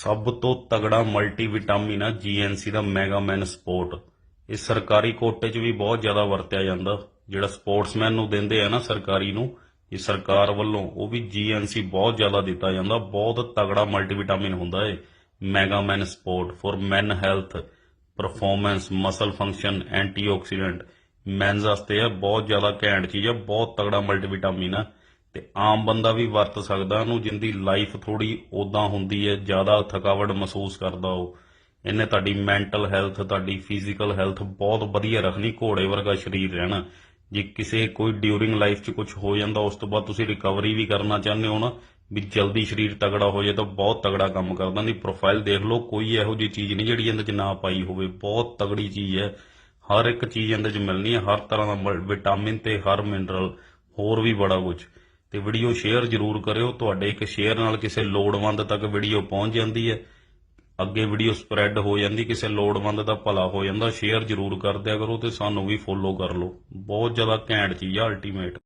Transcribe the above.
ਸਭ ਤੋਂ ਤਗੜਾ ਮਲਟੀਵਿਟਾਮਿਨ ਆ ਜੀਐਨਸੀ ਦਾ ਮੈਗਾਮੈਨ ਸਪੋਰਟ ਇਹ ਸਰਕਾਰੀ ਕੋਟੇ 'ਚ ਵੀ ਬਹੁਤ ਜ਼ਿਆਦਾ ਵਰਤਿਆ ਜਾਂਦਾ। ਜਿਹੜਾ ਸਪੋਰਟਸਮੈਨ ਨੂੰ ਦਿੰਦੇ ਆ ਨਾ ਸਰਕਾਰੀ ਨੂੰ, ਇਹ ਸਰਕਾਰ ਵੱਲੋਂ, ਉਹ ਵੀ ਜੀਐਨਸੀ ਬਹੁਤ ਜ਼ਿਆਦਾ ਦਿੱਤਾ ਜਾਂਦਾ। ਬਹੁਤ ਤਗੜਾ ਮਲਟੀਵਿਟਾਮਿਨ ਹੁੰਦਾ ਏ Megamen support for men health performance muscle function antioxidant men's ਵਾਸਤੇ ਆ ਬਹੁਤ ਜ਼ਿਆਦਾ ਘੈਂਟ ਚੀਜ਼ ਆ, ਬਹੁਤ ਤਗੜਾ ਮਲਟੀਵਿਟਾਮਿਨ ਆ। ਤੇ ਆਮ ਬੰਦਾ ਵੀ ਵਰਤ ਸਕਦਾ ਉਹਨੂੰ, ਜਿੰਦੀ ਲਾਈਫ ਥੋੜੀ ਉਦਾਂ ਹੁੰਦੀ ਹੈ, ਜ਼ਿਆਦਾ ਥਕਾਵਟ ਮਹਿਸੂਸ ਕਰਦਾ ਉਹ। ਇਹਨੇ ਤੁਹਾਡੀ ਮੈਂਟਲ ਹੈਲਥ ਤੁਹਾਡੀ ਫਿਜ਼ੀਕਲ ਹੈਲਥ ਬਹੁਤ ਵਧੀਆ ਰੱਖਣੀ, ਘੋੜੇ ਵਰਗਾ ਸਰੀਰ ਰਹਿਣਾ। ਜੇ ਕਿਸੇ ਕੋਈ ਡਿਊਰਿੰਗ ਲਾਈਫ 'ਚ ਕੁਝ ਹੋ ਜਾਂਦਾ, ਉਸ ਤੋਂ ਬਾਅਦ ਤੁਸੀਂ ਰਿਕਵਰੀ ਵੀ ਕਰਨਾ ਚਾਹੁੰਦੇ ਹੋ ਨਾ, ਵੀ ਜਲਦੀ ਸਰੀਰ ਤਗੜਾ ਹੋ ਜਾਏ ਤਾਂ ਬਹੁਤ ਤਗੜਾ ਕੰਮ ਕਰਦਾ। ਦੀ ਪ੍ਰੋਫਾਈਲ ਦੇਖ ਲਓ, ਕੋਈ ਇਹੋ ਜਿਹੀ ਚੀਜ਼ ਨਹੀਂ ਜਿਹੜੀ ਇਹਦੇ 'ਚ ਨਾ ਪਾਈ ਹੋਵੇ। ਬਹੁਤ ਤਗੜੀ ਚੀਜ਼ ਹੈ। ਹਰ ਇੱਕ ਚੀਜ਼ ਇਹਦੇ 'ਚ ਮਿਲਣੀ ਹੈ। ਹਰ ਤਰ੍ਹਾਂ ਦਾ ਵਿਟਾਮਿਨ ਤੇ ਹਰ ਮਿਨਰਲ ਹੋਰ ਵੀ ਬੜਾ ਕੁਝ ਤੇ ਵੀਡੀਓ ਸ਼ੇਅਰ ਜ਼ਰੂਰ ਕਰਿਓ। ਤੁਹਾਡੇ ਇੱਕ ਸ਼ੇਅਰ ਨਾਲ ਕਿਸੇ ਲੋੜਵੰਦ ਤੱਕ ਵੀਡੀਓ ਪਹੁੰਚ ਜਾਂਦੀ ਹੈ। ਅੱਗੇ ਵੀਡੀਓ ਸਪਰੈਡ ਹੋ ਜਾਂਦੀ, ਕਿਸੇ ਲੋੜਵੰਦ ਦਾ ਭਲਾ ਹੋ ਜਾਂਦਾ। ਸ਼ੇਅਰ ਜ਼ਰੂਰ ਕਰ ਦਿਆ ਕਰੋ ਤੇ ਸਾਨੂੰ ਵੀ ਫੋਲੋ ਕਰ ਲਓ। ਬਹੁਤ ਜ਼ਿਆਦਾ ਘੈਂਟ ਚੀਜ਼ ਆ ਅਲਟੀਮੇਟ